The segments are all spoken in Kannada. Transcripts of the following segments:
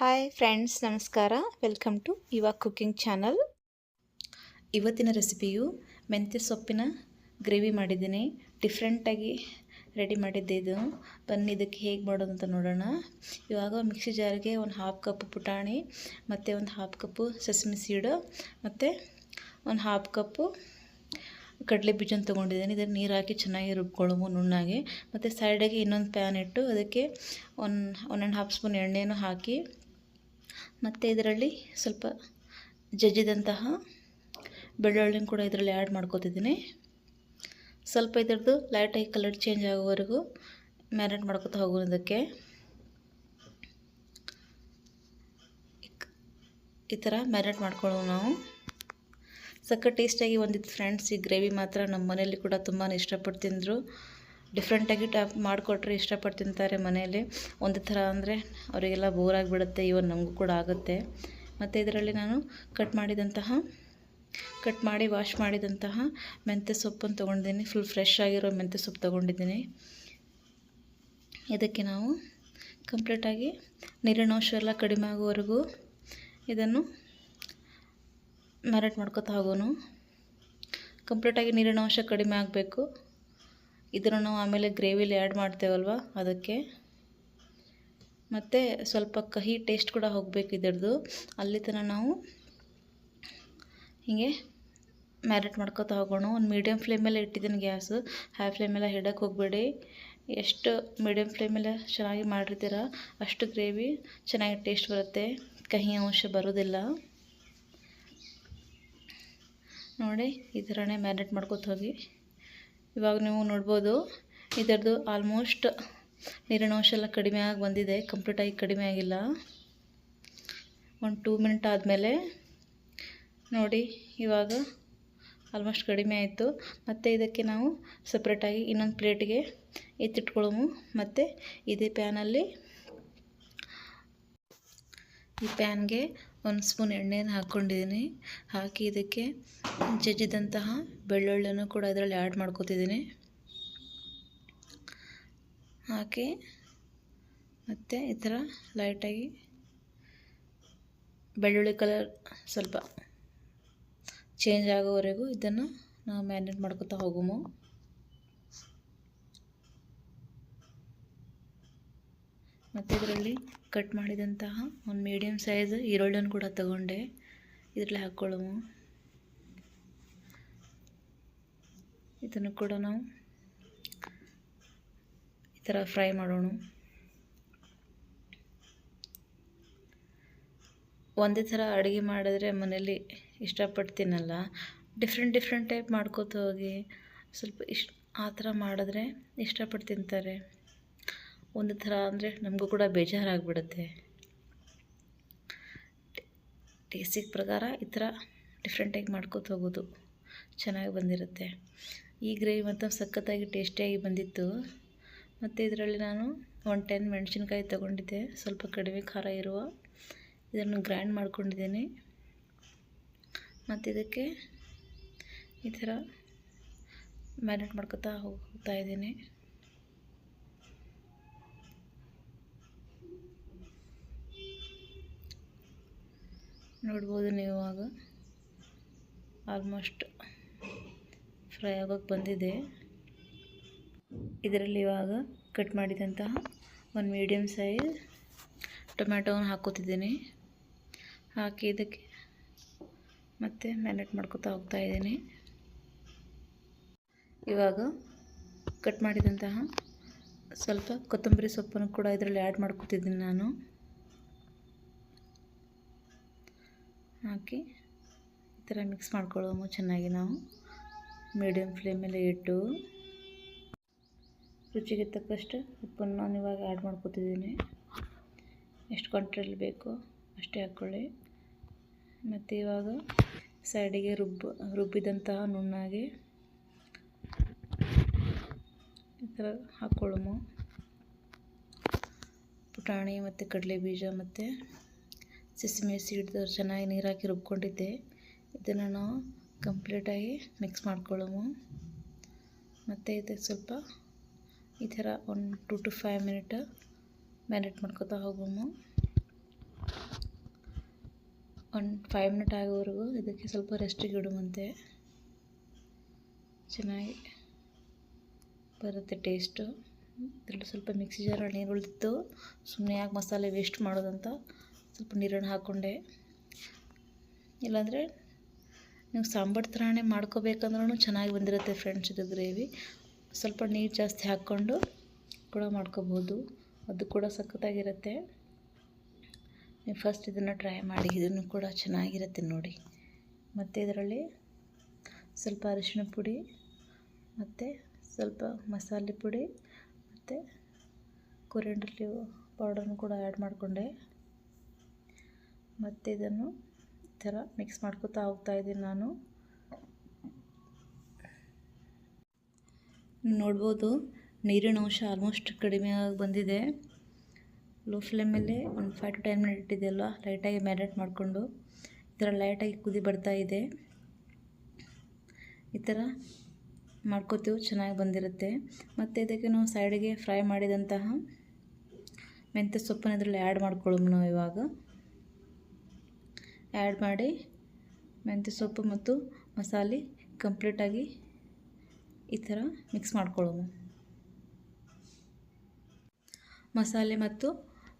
ಹಾಯ್ ಫ್ರೆಂಡ್ಸ್ ನಮಸ್ಕಾರ. Welcome to Yuva cooking channel ಇವತ್ತಿನ ರೆಸಿಪಿಯು ಮೆಂತ್ಯ ಸೊಪ್ಪಿನ ಗ್ರೇವಿ ಮಾಡಿದ್ದೀನಿ. ಡಿಫ್ರೆಂಟಾಗಿ ರೆಡಿ ಮಾಡಿದ್ದೆ ಇದು. ಬನ್ನಿ ಇದಕ್ಕೆ ಹೇಗೆ ಮಾಡೋದು ಅಂತ ನೋಡೋಣ. ಇವಾಗ ಮಿಕ್ಸಿ ಜಾರಿಗೆ ಒಂದು ಹಾಫ್ ಕಪ್ ಪುಟಾಣಿ, ಮತ್ತು ಒಂದು ಹಾಫ್ ಕಪ್ಪು ಸೆಸಮಿ ಸೀಡು ಮತ್ತು ಒಂದು ಹಾಫ್ ಕಪ್ಪು ಕಡಲೆ ಬೀಜನ ತೊಗೊಂಡಿದ್ದೀನಿ. ಇದನ್ನು ನೀರು ಹಾಕಿ ಚೆನ್ನಾಗಿ ರುಬ್ಕೊಳ್ಳೋವು ನುಣ್ಣಾಗಿ. ಮತ್ತು ಸೈಡಾಗಿ ಇನ್ನೊಂದು ಪ್ಯಾನ್ ಇಟ್ಟು ಅದಕ್ಕೆ one one and half spoon ಎಣ್ಣೆನೂ ಹಾಕಿ ಮತ್ತು ಇದರಲ್ಲಿ ಸ್ವಲ್ಪ ಜಜ್ಜಿದಂತಹ ಬೆಳ್ಳುಳ್ಳಿನ ಕೂಡ ಇದರಲ್ಲಿ ಆ್ಯಡ್ ಮಾಡ್ಕೋತಿದ್ದೀನಿ. ಸ್ವಲ್ಪ ಇದರದ್ದು ಲೈಟಾಗಿ ಕಲರ್ ಚೇಂಜ್ ಆಗೋವರೆಗೂ ಮ್ಯಾರಿನೇಟ್ ಮಾಡ್ಕೊತಾ ಹೋಗೋದಕ್ಕೆ ಈ ಥರ ಮ್ಯಾರಿನೇಟ್ ಮಾಡ್ಕೊಳ್ಳೋದು ನಾವು. ಸಕ್ಕ ಟೇಸ್ಟಾಗಿ ಒಂದಿತ್ತು ಫ್ರೆಂಡ್ಸ್ ಈ ಗ್ರೇವಿ ಮಾತ್ರ ನಮ್ಮ ಮನೆಯಲ್ಲಿ ಕೂಡ ತುಂಬಾ ಇಷ್ಟಪಟ್ಟು ತಿಂದರು ಡಿಫ್ರೆಂಟಾಗಿ ಟ್ಯಾಪ್ ಮಾಡಿಕೊಟ್ರೆ ಇಷ್ಟಪಟ್ಟು ತಿಂತಾರೆ ಮನೆಯಲ್ಲಿ. ಒಂದು ಥರ ಅಂದರೆ ಅವರಿಗೆಲ್ಲ ಬೋರ್ ಆಗಿಬಿಡುತ್ತೆ ಇವನ್ ನಮಗೂ ಕೂಡ ಆಗುತ್ತೆ. ಮತ್ತು ಇದರಲ್ಲಿ ನಾನು ಕಟ್ ಮಾಡಿದಂತಹ ಕಟ್ ಮಾಡಿ ವಾಶ್ ಮಾಡಿದಂತಹ ಮೆಂತ್ಯ ಸೊಪ್ಪನ್ನು ತೊಗೊಂಡಿದ್ದೀನಿ. ಫುಲ್ ಫ್ರೆಶ್ ಆಗಿರೋ ಮೆಂತ್ಯ ಸೊಪ್ಪು ತೊಗೊಂಡಿದ್ದೀನಿ. ಇದಕ್ಕೆ ನಾವು ಕಂಪ್ಲೀಟಾಗಿ ನೀರಿನ ಅಂಶ ಎಲ್ಲ ಕಡಿಮೆ ಆಗೋವರೆಗೂ ಇದನ್ನು ಮ್ಯಾರೇಟ್ ಮಾಡ್ಕೊತಾ ಹೋಗೋನು ಕಂಪ್ಲೀಟಾಗಿ ನೀರಿನ ಅಂಶ ಕಡಿಮೆ ಆಗಬೇಕು. ಇದನ್ನು ಆಮೇಲೆ ಗ್ರೇವಿಲಿ ಆ್ಯಡ್ ಮಾಡ್ತೇವಲ್ವ ಅದಕ್ಕೆ. ಮತ್ತು ಸ್ವಲ್ಪ ಕಹಿ ಟೇಸ್ಟ್ ಕೂಡ ಹೋಗಬೇಕು ಇದರದ್ದು. ಅಲ್ಲಿ ತನಕ ನಾವು ಹೀಗೆ ಮ್ಯಾರೇಟ್ ಮಾಡ್ಕೊತಾ ಹೋಗೋಣ. ಒಂದು ಮೀಡಿಯಮ್ ಫ್ಲೇಮಲ್ಲೇ ಇಟ್ಟಿದ್ದೀನಿ ಗ್ಯಾಸ್. ಹೈ ಫ್ಲೇಮೆಲ್ಲ ಹಿಡಕ್ಕೆ ಹೋಗಬೇಡಿ. ಎಷ್ಟು ಮೀಡಿಯಮ್ ಫ್ಲೇಮೆಲ್ಲ ಚೆನ್ನಾಗಿ ಮಾಡಿರ್ತೀರ ಅಷ್ಟು ಗ್ರೇವಿ ಚೆನ್ನಾಗಿ ಟೇಸ್ಟ್ ಬರುತ್ತೆ. ಕಹಿ ಅಂಶ ಬರೋದಿಲ್ಲ. ನೋಡಿ, ಈ ಥರನೇ ಮ್ಯಾರಿನೇಟ್ ಮಾಡ್ಕೊತ ಹೋಗಿ. ಇವಾಗ ನೀವು ನೋಡ್ಬೋದು, ಇದರದ್ದು ಆಲ್ಮೋಸ್ಟ್ ನೀರಿನ ಅಂಶ ಎಲ್ಲ ಕಡಿಮೆ ಆಗಿ ಬಂದಿದೆ ಕಂಪ್ಲೀಟಾಗಿ ಕಡಿಮೆ ಆಗಿಲ್ಲ. ಒಂದು ಟೂ ಮಿನಿಟ್ ಆದಮೇಲೆ ನೋಡಿ, ಇವಾಗ ಆಲ್ಮೋಸ್ಟ್ ಕಡಿಮೆ ಆಯಿತು. ಮತ್ತು ಇದಕ್ಕೆ ನಾವು ಸಪ್ರೇಟಾಗಿ ಇನ್ನೊಂದು ಪ್ಲೇಟಿಗೆ ಎತ್ತಿಟ್ಕೊಳ್ಳೋಮು ಮತ್ತು ಇದೇ ಪ್ಯಾನಲ್ಲಿ ಈ ಪ್ಯಾನ್ಗೆ ಒಂದು ಸ್ಪೂನ್ ಎಣ್ಣೆಯನ್ನು ಹಾಕ್ಕೊಂಡಿದ್ದೀನಿ. ಹಾಕಿ ಇದಕ್ಕೆ ಜಜ್ಜಿದಂತಹ ಬೆಳ್ಳುಳ್ಳಿಯನ್ನು ಕೂಡ ಇದರಲ್ಲಿ ಆ್ಯಡ್ ಮಾಡ್ಕೊತಿದ್ದೀನಿ. ಹಾಕಿ ಮತ್ತು ಈ ಥರ ಲೈಟಾಗಿ ಬೆಳ್ಳುಳ್ಳಿ ಕಲರ್ ಸ್ವಲ್ಪ ಚೇಂಜ್ ಆಗೋವರೆಗೂ ಇದನ್ನು ನಾವು ಮ್ಯಾರಿನೇಟ್ ಮಾಡ್ಕೋತಾ ಹೋಗುಮು. ಮತ್ತು ಇದರಲ್ಲಿ ಕಟ್ ಮಾಡಿದಂತಹ ಒಂದು ಮೀಡಿಯಮ್ ಸೈಜ್ ಈರುಳ್ಳಿಯನ್ನು ಕೂಡ ತಗೊಂಡೆ. ಇದರಲ್ಲಿ ಹಾಕ್ಕೊಳ್ಳೋಣ ಇದನ್ನು ಕೂಡ ನಾವು ಈ ಥರ ಫ್ರೈ ಮಾಡೋಣ. ಒಂದೇ ಥರ ಅಡುಗೆ ಮಾಡಿದ್ರೆ ಮನೇಲಿ ಇಷ್ಟಪಟ್ಟು ಡಿಫ್ರೆಂಟ್ ಡಿಫ್ರೆಂಟ್ ಟೈಪ್ ಮಾಡ್ಕೋತ ಹೋಗಿ ಸ್ವಲ್ಪ ಇಷ್ಟ ಆ ಥರ ಮಾಡಿದ್ರೆ ಇಷ್ಟಪಟ್ಟು ತಿಂತಾರೆ. ಒಂದು ಥರ ಅಂದರೆ ನಮಗೂ ಕೂಡ ಬೇಜಾರಾಗ್ಬಿಡುತ್ತೆ. ಟೇಸ್ಟಿಗೆ ಪ್ರಕಾರ ಈ ಥರ ಡಿಫ್ರೆಂಟಾಗಿ ಮಾಡ್ಕೋತ ಹೋಗೋದು ಚೆನ್ನಾಗಿ ಬಂದಿರುತ್ತೆ. ಈ ಗ್ರೇವಿ ಮತ್ತು ಸಖತ್ತಾಗಿ ಟೇಸ್ಟಿಯಾಗಿ ಬಂದಿತ್ತು. ಮತ್ತು ಇದರಲ್ಲಿ ನಾನು ಒನ್ ಟೆನ್ ಮೆಣಸಿನ್ಕಾಯಿ ತೊಗೊಂಡಿದ್ದೆ. ಸ್ವಲ್ಪ ಕಡಿಮೆ ಖಾರ ಇರುವ ಇದನ್ನು ಗ್ರೈಂಡ್ ಮಾಡ್ಕೊಂಡಿದ್ದೀನಿ. ಮತ್ತು ಇದಕ್ಕೆ ಈ ಥರ ಮ್ಯಾರಿನೇಟ್ ಮಾಡ್ಕೊತಾ ಹೋಗ್ತಾ ಇದ್ದೀನಿ. ನೋಡ್ಬೋದು ನೀವು ಇವಾಗ ಆಲ್ಮೋಸ್ಟ್ ಫ್ರೈ ಆಗೋಕ್ಕೆ ಬಂದಿದೆ ಇದರಲ್ಲಿ ಇವಾಗ ಕಟ್ ಮಾಡಿದಂತಹ ಒಂದು ಮೀಡಿಯಮ್ ಸೈಜ್ ಟೊಮ್ಯಾಟೋವನ್ನು ಹಾಕೋತಿದ್ದೀನಿ ಹಾಕಿ ಇದಕ್ಕೆ ಮತ್ತೆ ಮ್ಯಾರಿನೇಟ್ ಮಾಡ್ಕೋತಾ ಹೋಗ್ತಾ ಇದ್ದೀನಿ. ಇವಾಗ ಕಟ್ ಮಾಡಿದಂತಹ ಸ್ವಲ್ಪ ಕೊತ್ತಂಬರಿ ಸೊಪ್ಪನ್ನು ಕೂಡ ಇದರಲ್ಲಿ ಆ್ಯಡ್ ಮಾಡ್ಕೋತಿದ್ದೀನಿ ನಾನು. ಹಾಕಿ ಈ ಥರ ಮಿಕ್ಸ್ ಮಾಡ್ಕೊಳ್ಳೋಮು ಚೆನ್ನಾಗಿ ನಾವು. ಮೀಡಿಯಮ್ ಫ್ಲೇಮಲ್ಲಿ ಇಟ್ಟು ರುಚಿಗೆ ತಕ್ಕಷ್ಟು ಉಪ್ಪನ್ನು ನಾನು ಇವಾಗ ಆ್ಯಡ್ ಮಾಡ್ಕೊತಿದ್ದೀನಿ. ಎಷ್ಟು ಕ್ವಾಂಟಿಟಿಯಲ್ಲಿ ಬೇಕೋ ಅಷ್ಟೇ ಹಾಕ್ಕೊಳ್ಳಿ. ಮತ್ತು ಇವಾಗ ಸೈಡಿಗೆ ರುಬ್ಬ, ರುಬ್ಬಿದಂತಹ ನುಣ್ಣಾಗಿ ಈ ಥರ ಹಾಕ್ಕೊಳ್ಳೋಮು. ಪುಟಾಣಿ ಮತ್ತು ಕಡಲೆ ಬೀಜ ಮತ್ತು ಸಿಸಿಮೆ ಸೀಡ್ದು ಚೆನ್ನಾಗಿ ನೀರಾಕಿ ರುಬ್ಕೊಂಡಿದ್ದೆ. ಇದನ್ನು ನಾವು ಕಂಪ್ಲೀಟಾಗಿ ಮಿಕ್ಸ್ ಮಾಡ್ಕೊಳ್ಳೋಮು ಮತ್ತು ಇದಕ್ಕೆ ಸ್ವಲ್ಪ ಈ ಥರ ಒಂದು two two five minute marinate ಮಾಡ್ಕೊತಾ ಹೋಗೋಮು ಒಂದು ಫೈವ್ ಮಿನಿಟ್ ಆಗೋವರೆಗೂ ಇದಕ್ಕೆ ಸ್ವಲ್ಪ ರೆಸ್ಟಿಗೆ ಇಡುವಂತೆ ಚೆನ್ನಾಗಿ ಬರುತ್ತೆ ಟೇಸ್ಟು ಇದರಲ್ಲಿ ಸ್ವಲ್ಪ ಮಿಕ್ಸಿ ಜಾರಲ್ಲಿ ನೀರು ಉಳಿದಿತ್ತು ಸುಮ್ಮನೆ ಯಾಕೆ ಮಸಾಲೆ ವೇಸ್ಟ್ ಮಾಡೋದಂತ ಸ್ವಲ್ಪ ನೀರನ್ನು ಹಾಕ್ಕೊಂಡೆ. ಇಲ್ಲಾಂದರೆ ನೀವು ಸಾಂಬಾರು ಥರನೇ ಮಾಡ್ಕೋಬೇಕಂದ್ರೂ ಚೆನ್ನಾಗಿ ಬಂದಿರುತ್ತೆ ಫ್ರೆಂಡ್ಸ್ ಇದು ಗ್ರೇವಿ. ಸ್ವಲ್ಪ ನೀರು ಜಾಸ್ತಿ ಹಾಕ್ಕೊಂಡು ಕೂಡ ಮಾಡ್ಕೋಬೋದು. ಅದು ಕೂಡ ಸಖತ್ತಾಗಿರುತ್ತೆ. ನೀವು ಫಸ್ಟ್ ಇದನ್ನು ಟ್ರೈ ಮಾಡಿ, ಇದನ್ನು ಕೂಡ ಚೆನ್ನಾಗಿರುತ್ತೆ ನೋಡಿ. ಮತ್ತು ಇದರಲ್ಲಿ ಸ್ವಲ್ಪ ಅರಿಶಿನ ಪುಡಿ, ಮತ್ತು ಸ್ವಲ್ಪ ಮಸಾಲೆ ಪುಡಿ, ಮತ್ತು ಕೊರಿಯಂಡರ್ ಲೀವ್ ಪೌಡರ್ನು ಕೂಡ ಆ್ಯಡ್ ಮಾಡಿಕೊಂಡೆ. ಮತ್ತು ಇದನ್ನು ಈ ಥರ ಮಿಕ್ಸ್ ಮಾಡ್ಕೋತಾ ಹೋಗ್ತಾ ಇದ್ದೀನಿ ನಾನು. ನೋಡ್ಬೋದು, ನೀರಿನ ಅಂಶ ಆಲ್ಮೋಸ್ಟ್ ಕಡಿಮೆ ಆಗಿ ಬಂದಿದೆ. ಲೋ ಫ್ಲೇಮಲ್ಲಿ ಒಂದು ಫೈವ್ ಟು ಟೆನ್ ಮಿನಿಟ್ ಇದೆಯಲ್ಲ ಲೈಟಾಗಿ ಮ್ಯಾರಿನೇಟ್ ಮಾಡಿಕೊಂಡು. ಈ ಥರ ಲೈಟಾಗಿ ಕುದಿ ಬರ್ತಾ ಇದೆ. ಈ ಥರ ಮಾಡ್ಕೋತೀವಿ, ಚೆನ್ನಾಗಿ ಬಂದಿರುತ್ತೆ. ಮತ್ತು ಇದಕ್ಕೆ ನಾವು ಸೈಡಿಗೆ ಫ್ರೈ ಮಾಡಿದಂತಹ ಮೆಂತ್ಯ ಸೊಪ್ಪನ್ನ ಇದರಲ್ಲಿ ಆ್ಯಡ್ ಮಾಡ್ಕೊಳ್ಳೋಣ ನಾವು ಇವಾಗ. ಆ್ಯಡ್ ಮಾಡಿ, ಮೆಂತ್ಯ ಸೊಪ್ಪು ಮತ್ತು ಮಸಾಲೆ ಕಂಪ್ಲೀಟಾಗಿ ಈ ಥರ ಮಿಕ್ಸ್ ಮಾಡ್ಕೊಳ್ಳೋಣ. ಮಸಾಲೆ ಮತ್ತು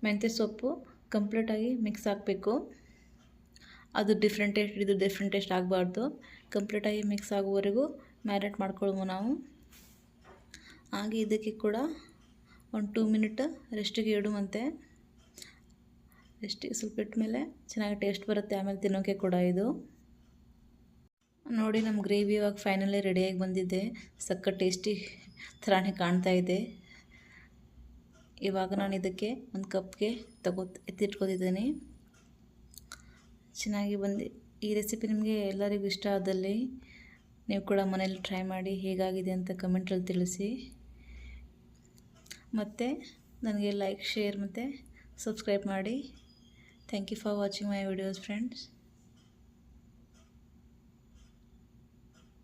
ಮೆಂತ್ಯ ಸೊಪ್ಪು ಕಂಪ್ಲೀಟಾಗಿ ಮಿಕ್ಸ್ ಹಾಕಬೇಕು. ಅದು ಡಿಫ್ರೆಂಟ್ ಟೇಸ್ಟ್ ಇದು ಡಿಫ್ರೆಂಟ್ ಟೇಸ್ಟ್ ಆಗಬಾರ್ದು. ಕಂಪ್ಲೀಟಾಗಿ ಮಿಕ್ಸ್ ಆಗುವವರೆಗೂ ಮ್ಯಾರಿನೇಟ್ ಮಾಡ್ಕೊಳ್ಳೋಣ ನಾವು. ಹಾಗೆ ಇದಕ್ಕೆ ಕೂಡ ಒಂದು ಟೂ ಮಿನಿಟ್ ರೆಸ್ಟಿಗೆ ಇಡುವಂತೆ. ರೆಸ್ಟಿಗೆ ಸ್ವಲ್ಪ ಇಟ್ಟ ಮೇಲೆ ಚೆನ್ನಾಗಿ ಟೇಸ್ಟ್ ಬರುತ್ತೆ. ಆಮೇಲೆ ತಿನ್ನೋಕ್ಕೆ ಕೂಡ ಇದು. ನೋಡಿ ನಮ್ಮ ಗ್ರೇವಿ ಇವಾಗ ಫೈನಲಿ ರೆಡಿಯಾಗಿ ಬಂದಿದೆ. ಸಕ್ಕ ಟೇಸ್ಟಿ ಥರನೇ ಕಾಣ್ತಾ ಇದೆ. ಇವಾಗ ನಾನು ಇದಕ್ಕೆ ಒಂದು ಕಪ್ಗೆ ತಗೋ, ಎತ್ತಿಟ್ಕೊತಿದ್ದೀನಿ. ಚೆನ್ನಾಗಿ ಬಂದು, ಈ ರೆಸಿಪಿ ನಿಮಗೆ ಎಲ್ಲರಿಗೂ ಇಷ್ಟ ಆದಲ್ಲಿ ನೀವು ಕೂಡ ಮನೇಲಿ ಟ್ರೈ ಮಾಡಿ ಹೇಗಾಗಿದೆ ಅಂತ ಕಮೆಂಟಲ್ಲಿ ತಿಳಿಸಿ. ಮತ್ತು, ನನಗೆ ಲೈಕ್ ಶೇರ್ ಮತ್ತು ಸಬ್ಸ್ಕ್ರೈಬ್ ಮಾಡಿ. Thank you for watching my videos friends.